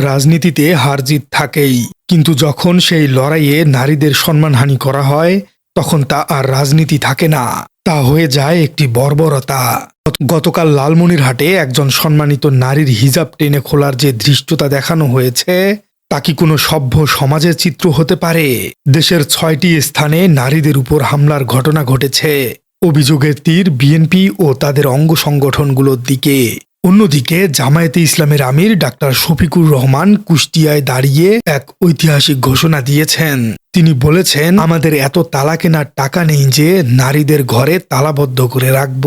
রাজনীতিতে হারজিত থাকেই। কিন্তু যখন সেই লড়াইয়ে নারীদের সম্মানহানি করা হয়, তখন তা আর রাজনীতি থাকে না। তা হয়ে যায় একটি বর্বরতা। গতকাল লালমনিরহাটে একজন সম্মানিত নারীর হিজাব টেনে খোলার যে ধৃষ্টতা দেখানো হয়েছে, তা কি কোনো সভ্য সমাজের চিত্র হতে পারে? দেশের ছয়টি স্থানে নারীদের উপর হামলার ঘটনা ঘটেছে। অভিযোগের তীর বিএনপি ও তাদের অঙ্গ সংগঠনগুলোর দিকে। অন্যদিকে জামায়াতে ইসলামের আমির ডাক্তার শফিকুর রহমান কুষ্টিয়ায় দাঁড়িয়ে এক ঐতিহাসিক ঘোষণা দিয়েছেন। তিনি বলেছেন, আমাদের এত তালা কেনার টাকা নেই যে নারীদের ঘরে তালাবদ্ধ করে রাখব।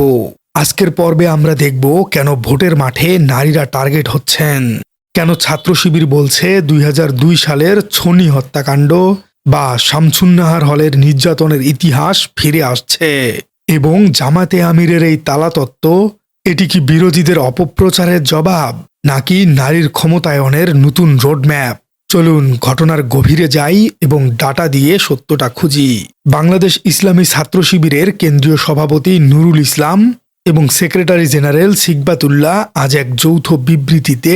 আজকের পর্বে আমরা দেখব কেন ভোটের মাঠে নারীরা টার্গেট হচ্ছেন। কেন ছাত্র শিবির বলছে দুই হাজার দুই সালের ছনি হত্যাকাণ্ড বা শামসুন্নাহার হলের নির্যাতনের ইতিহাস ফিরে আসছে এবং জামাতে আমিরের এই তালাতত্ত্ব এটি কি বিরোধীদের অপপ্রচারের জবাব, নাকি নারীর ক্ষমতায়নের নতুন রোডম্যাপ? চলুন ঘটনার গভীরে যাই এবং ডাটা দিয়ে সত্যটা খুঁজি। বাংলাদেশ ইসলামী ছাত্র শিবিরের কেন্দ্রীয় সভাপতি নুরুল ইসলাম এবং সেক্রেটারি জেনারেল সিকবাতুল্লাহ আজ এক যৌথ বিবৃতিতে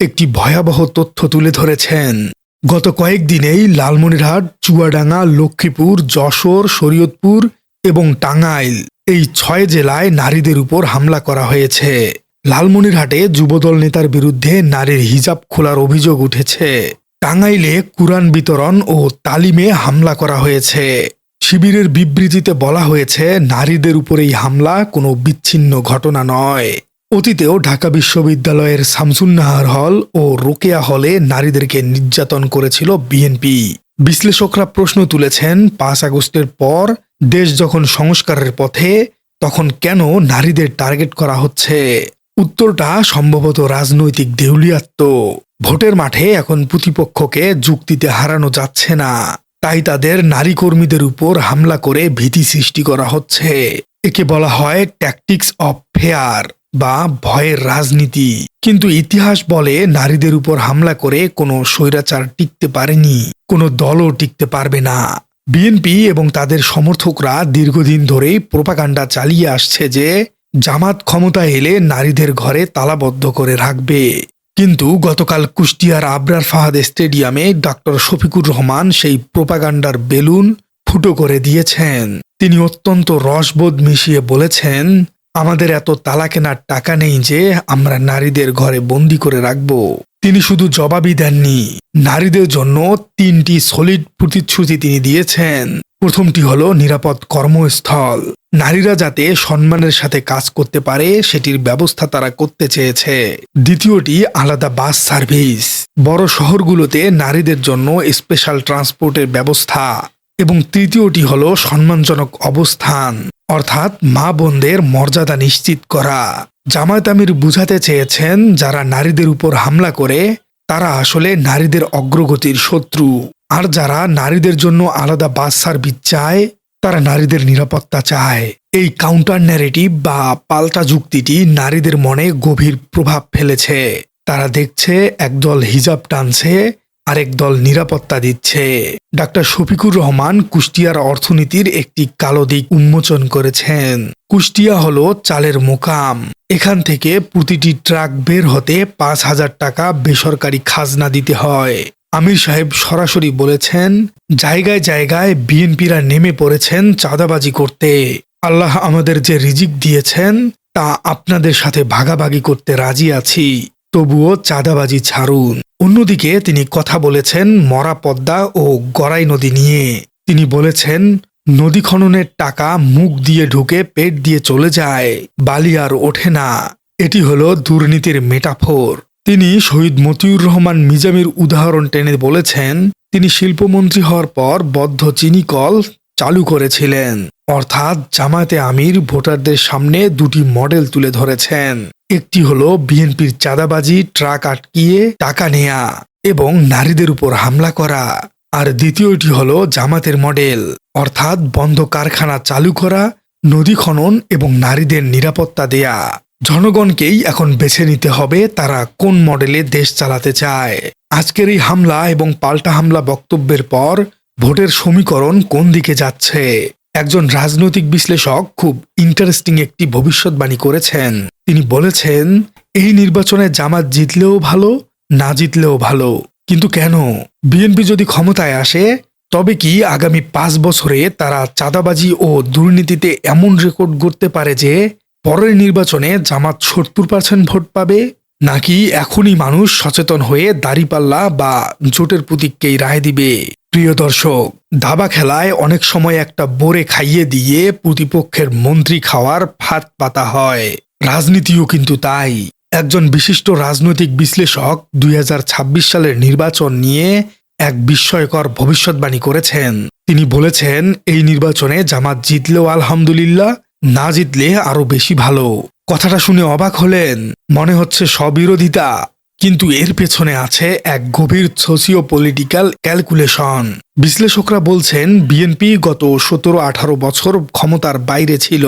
একটি ভয়াবহ তথ্য তুলে ধরেছেন। গত কয়েকদিনেই লালমনিরহাট, চুয়াডাঙ্গা, লক্ষ্মীপুর, যশোর, শরীয়তপুর এবং টাঙ্গাইল। এই ছয় জেলায় নারীদের উপর হামলা করা হয়েছে। লালমনিরহাটে যুবদল নেতার বিরুদ্ধে নারীর হিজাব খোলার অভিযোগ উঠেছে। টাঙ্গাইলে কুরআন বিতরণ ও তালিমে হামলা করা হয়েছে। শিবিরের বিবৃতিতে বলা হয়েছে, নারীদের উপর এই হামলা কোনো বিচ্ছিন্ন ঘটনা নয়। অতীতেও ঢাকা বিশ্ববিদ্যালয়ের শামসুন্নাহার হল ও রোকেয়া হলে নারীদেরকে নির্যাতন করেছিল বিএনপি। বিশ্লেষকরা প্রশ্ন তুলেছেন, পাঁচ আগস্টের পর দেশ যখন সংস্কারের পথে, তখন কেন নারীদের টার্গেট করা হচ্ছে? উত্তরটা সম্ভবত রাজনৈতিক দেউলিয়াত্ম ভোটের মাঠে এখন প্রতিপক্ষকে যুক্তিতে হারানো যাচ্ছে না। তাই তাদের নারী কর্মীদের উপর হামলা করে ভীতি সৃষ্টি করা হচ্ছে। একে বলা হয় ট্যাকটিক্স অফ ফেয়ার বা ভয়ের রাজনীতি। কিন্তু ইতিহাস বলে নারীদের উপর হামলা করে কোনো স্বৈরাচার টিকতে পারেনি, কোনো দলও টিকতে পারবে না। বিএনপি এবং তাদের সমর্থকরা দীর্ঘদিন ধরেই প্রোপাগান্ডা চালিয়ে আসছে যে, জামাত ক্ষমতা এলে নারীদের ঘরে তালাবদ্ধ করে রাখবে। কিন্তু গতকাল কুষ্টিয়ার আবরার ফাহাদ স্টেডিয়ামে ডক্টর শফিকুর রহমান সেই প্রোপাগান্ডার বেলুন ফুটো করে দিয়েছেন। তিনি অত্যন্ত রসবোধ মিশিয়ে বলেছেন আমাদের এত তালা কেনার টাকা নেই যে আমরা নারীদের ঘরে বন্দি করে রাখব। তিনি শুধু জবাবই দেননি। নারীদের জন্য তিনটি সলিড প্রতিশ্রুতি তিনি দিয়েছেন। প্রথমটি হলো নিরাপদ কর্মস্থল। নারীরা যাতে সম্মানের সাথে কাজ করতে পারে, সেটির ব্যবস্থা তারা করতে চেয়েছে। দ্বিতীয়টি, আলাদা বাস সার্ভিস। বড় শহরগুলোতে নারীদের জন্য স্পেশাল ট্রান্সপোর্টের ব্যবস্থা। এবং তৃতীয়টি হলো সম্মানজনক অবস্থান। অর্থাৎ মা বোনদের মর্যাদা নিশ্চিত করা। জামায়াত আমির বুঝাতে চেয়েছেন, যারা নারীদের উপর হামলা করে, তারা আসলে নারীদের অগ্রগতির শত্রু। আর যারা নারীদের জন্য আলাদা বাস সার্ভিস চায়, তারা নারীদের নিরাপত্তা চায়। এই কাউন্টার ন্যারেটিভ বা পাল্টা যুক্তিটি নারীদের মনে গভীর প্রভাব ফেলেছে। তারা দেখছে, একদল হিজাব টানছে আরেক দল নিরাপত্তা দিচ্ছে। ডাক্তার শফিকুর রহমান কুষ্টিয়ার অর্থনীতির একটি কালো দিক উন্মোচন করেছেন। কুষ্টিয়া হলো চালের মোকাম। এখান থেকে প্রতিটি ট্রাক বের হতে পাঁচ হাজার টাকা বেসরকারি খাজনা দিতে হয়। আমির সাহেব সরাসরি বলেছেন, জায়গায় জায়গায় বিএনপিরা নেমে পড়েছেন চাঁদাবাজি করতে। আল্লাহ আমাদের যে রিজিক দিয়েছেন, তা আপনাদের সাথে ভাগাভাগি করতে রাজি আছি। তবুও চাঁদাবাজি ছাড়ুন। অন্যদিকে তিনি কথা বলেছেন মরা পদ্মা ও গড়াই নদী নিয়ে। তিনি বলেছেন, নদী খননের টাকা মুখ দিয়ে ঢুকে পেট দিয়ে চলে যায়, বালি আর ওঠে না। এটি হলো দুর্নীতির মেটাফোর। তিনি শহীদ মতিউর রহমান মিজামির উদাহরণ টেনে বলেছেন, তিনি শিল্পমন্ত্রী হওয়ার পর বদ্ধ চিনি কল চালু করেছিলেন। অর্থাৎ জামায়াতে আমির ভোটারদের সামনে দুটি মডেল তুলে ধরেছেন। একটি হলো বিএনপির চাঁদাবাজি, ট্রাক আটকিয়ে টাকা নেয়া এবং নারীদের উপর হামলা করা। আর দ্বিতীয়টি হলো জামাতের মডেল, অর্থাৎ বন্ধ কারখানা চালু করা, নদী খনন এবং নারীদের নিরাপত্তা দেয়া। জনগণকেই এখন বেছে নিতে হবে তারা কোন মডেলে দেশ চালাতে চায়। আজকের এই হামলা এবং পাল্টা হামলা বক্তব্যের পর ভোটের সমীকরণ কোন দিকে যাচ্ছে? একজন রাজনৈতিক বিশ্লেষক খুব ইন্টারেস্টিং একটি ভবিষ্যৎবাণী করেছেন। তিনি বলেছেন, এই নির্বাচনে জামাত জিতলেও ভালো, না জিতলেও ভালো। কিন্তু কেন? বিএনপি যদি ক্ষমতায় আসে, তবে কি আগামী পাঁচ বছরে তারা চাঁদাবাজি ও দুর্নীতিতে এমন রেকর্ড করতে পারে যে পরের নির্বাচনে জামাত সত্তর পার্সেন্ট ভোট পাবে? নাকি এখনই মানুষ সচেতন হয়ে দাঁড়িপাল্লা বা জোটের প্রতীককেই রায় দিবে? প্রিয় দর্শক দাবা খেলায় অনেক সময় একটা বোরে খাইয়ে দিয়ে প্রতিপক্ষের মন্ত্রী খাওয়ার ফাঁদ পাতা হয়। রাজনীতিও কিন্তু তাই। একজন বিশিষ্ট রাজনৈতিক বিশ্লেষক দুই হাজার ছাব্বিশ সালের নির্বাচন নিয়ে এক বিস্ময়কর ভবিষ্যৎবাণী করেছেন। তিনি বলেছেন, এই নির্বাচনে জামাত জিতলেও আলহামদুলিল্লাহ, না জিতলে আরও বেশি ভালো। কথাটা শুনে অবাক হলেন। মনে হচ্ছে স্ববিরোধিতা। কিন্তু এর পেছনে আছে এক গভীর সোসিও পলিটিক্যাল ক্যালকুলেশন বিশ্লেষকরা বলছেন বিএনপি গত সতেরো আঠারো বছর ক্ষমতার বাইরে ছিল।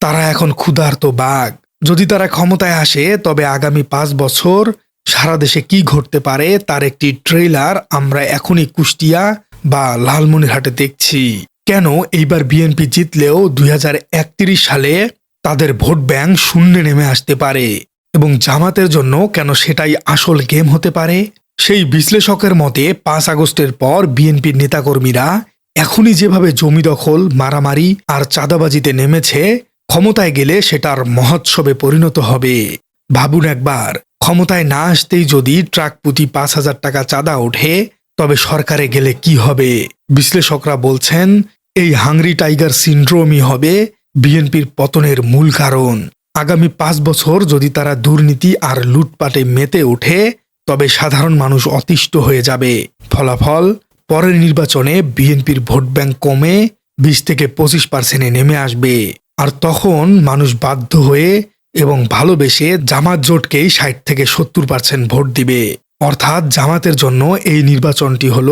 তারা এখন ক্ষুধার্ত বাঘ। যদি তারা ক্ষমতায় আসে, তবে আগামী পাঁচ বছর সারা দেশে কি ঘটতে পারে তার একটি ট্রেলার আমরা এখনই কুষ্টিয়া বা লালমনিরহাটে দেখছি। কেন এইবার বিএনপি জিতলেও দুই হাজার একত্রিশ সালে তাদের ভোট ব্যাংক শূন্যে নেমে আসতে পারে। এবং জামাতের জন্য কেন সেটাই আসল গেম হতে পারে? সেই বিশ্লেষকের মতে, পাঁচ আগস্টের পর বিএনপির নেতাকর্মীরা এখনই যেভাবে জমি দখল, মারামারি আর চাঁদাবাজিতে নেমেছে, ক্ষমতায় গেলে সেটার মহোৎসবে পরিণত হবে। ভাবুন একবার, ক্ষমতায় না আসতেই যদি ট্রাক প্রতি পাঁচ হাজার টাকা চাঁদা ওঠে, তবে সরকারে গেলে কি হবে? বিশ্লেষকরা বলছেন, এই হাংরি টাইগার সিন্ড্রোমই হবে বিএনপির পতনের মূল কারণ। আগামী পাঁচ বছর যদি তারা দুর্নীতি আর লুটপাটে মেতে ওঠে, তবে সাধারণ মানুষ অতিষ্ঠ হয়ে যাবে। ফলাফল, পরের নির্বাচনে বিএনপির ভোট ব্যাংক কমে বিশ থেকে পঁচিশ পার্সেন্টে নেমে আসবে। আর তখন মানুষ বাধ্য হয়ে এবং ভালোবেসে জামাত জোটকেই ষাট থেকে সত্তর পার্সেন্ট ভোট দিবে। অর্থাৎ জামাতের জন্য এই নির্বাচনটি হল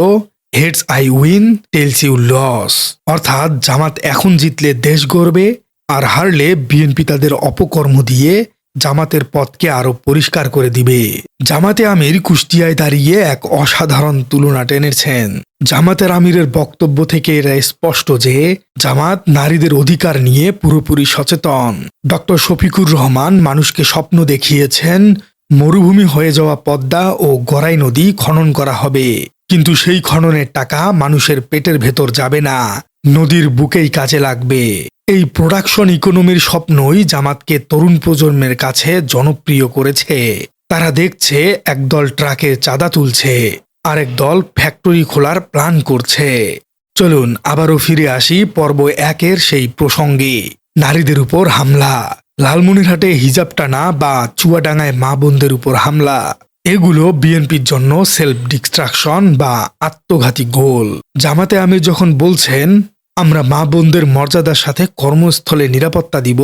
heads I win, tails you lose. অর্থাৎ জামাত এখন জিতলে দেশ গড়বে আর হারলে বিএনপি তাদের অপকর্ম দিয়ে জামাতের পথকে আরও পরিষ্কার করে দিবে। জামাতে আমির কুষ্টিয়ায় দাঁড়িয়ে এক অসাধারণ তুলনা টেনেছেন। জামাতের আমিরের বক্তব্য থেকে এরা স্পষ্ট যে, জামাত নারীদের অধিকার নিয়ে পুরোপুরি সচেতন। ডক্টর শফিকুর রহমান মানুষকে স্বপ্ন দেখিয়েছেন, মরুভূমি হয়ে যাওয়া পদ্মা ও গড়াই নদী খনন করা হবে। কিন্তু সেই খননের টাকা মানুষের পেটের ভেতর যাবে না। নদীর বুকেই কাজে লাগবে। এই প্রোডাকশন ইকোনমির স্বপ্নই জামাতকে তরুণ প্রজন্মের কাছে জনপ্রিয় করেছে। তারা দেখছে একদল ট্রাকে চাঁদা তুলছে, আরেক দল ফ্যাক্টরি খোলার প্ল্যান করছে। চলুন আবারও ফিরে আসি পর্ব একের সেই প্রসঙ্গে। নারীদের উপর হামলা, লালমনিরহাটে হিজাব টানা বা চুয়াডাঙ্গায় মা বোনদের উপর হামলা। এগুলো বিএনপির জন্য সেলফ ডিস্ট্রাকশন বা আত্মঘাতী গোল। জামাতে আমির যখন বলছেন, আমরা মা বোনদের মর্যাদার সাথে কর্মস্থলে নিরাপত্তা দিব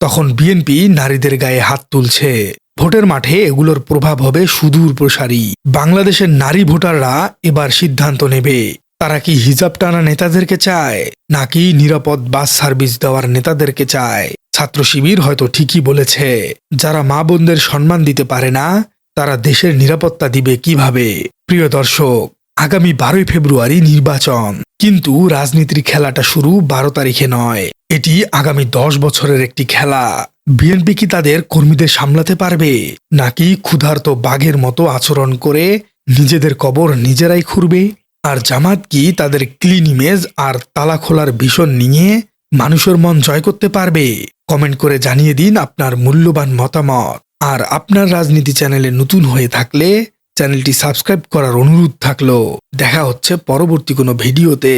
তখন বিএনপি নারীদের গায়ে হাত তুলছে। ভোটের মাঠে এগুলোর প্রভাব হবে সুদূর প্রসারী। বাংলাদেশের নারী ভোটাররা এবার সিদ্ধান্ত নেবে। তারা কি হিজাব টানা নেতাদেরকে চায়, নাকি নিরাপদ বাস সার্ভিস দেওয়ার নেতাদেরকে চায়? ছাত্র শিবির হয়তো ঠিকই বলেছে, যারা মা বোনদের সম্মান দিতে পারে না তারা দেশের নিরাপত্তা দিবে কীভাবে? প্রিয় দর্শক, আগামী বারোই ফেব্রুয়ারি নির্বাচন। কিন্তু রাজনীতির খেলাটা শুরু বারো তারিখে নয়। এটি আগামী দশ বছরের একটি খেলা। বিএনপি কি তাদের কর্মীদের সামলাতে পারবে? নাকি ক্ষুধার্ত বাঘের মতো আচরণ করে নিজেদের কবর নিজেরাই খুঁড়বে? আর জামাত কি তাদের ক্লিন ইমেজ আর তালা খোলার ভীষণ নিয়ে মানুষের মন জয় করতে পারবে? কমেন্ট করে জানিয়ে দিন আপনার মূল্যবান মতামত। আর আপনার রাজনীতি চ্যানেলে নতুন হয়ে থাকলে চ্যানেলটি সাবস্ক্রাইব করার অনুরোধ থাকল। দেখা হচ্ছে পরবর্তী কোনো ভিডিওতে।